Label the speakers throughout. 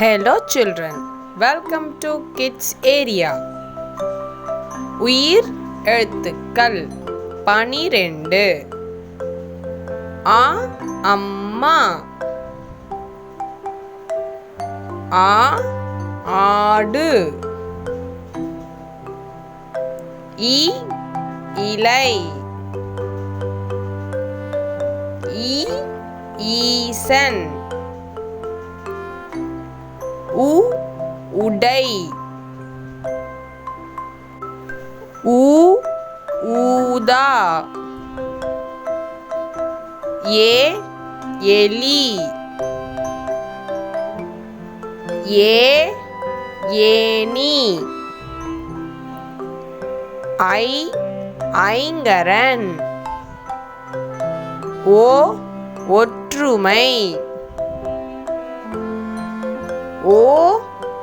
Speaker 1: Hello children welcome to kids area உயிர் எழுத்துக்கள் பனிரெண்டு ஆ அம்மா ஆ ஆடு இ இலை ஈசன் உ உடை. ஊ ஊதா. ஏ எலி. ஏ ஏனி ஐ ஐங்கரன். ஓ ஒற்றுமை. ஓ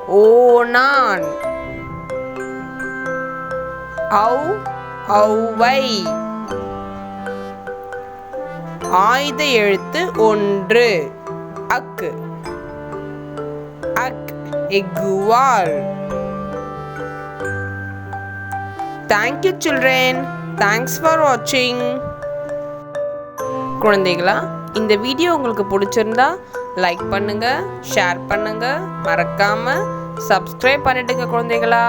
Speaker 1: ஓனான் ஔ ஔவை. ஆயுத எழுத்து ஒன்று. அக்கு அக் எக்குவால் thank you children thanks for வாட்சிங் குழந்தைகளா இந்த வீடியோ உங்களுக்கு பிடிச்சிருந்தா லைக் பண்ணுங்க ஷேர் பண்ணுங்க மறக்காம சப்ஸ்கிரைப் பண்ணிடுங்க குழந்தைகளா.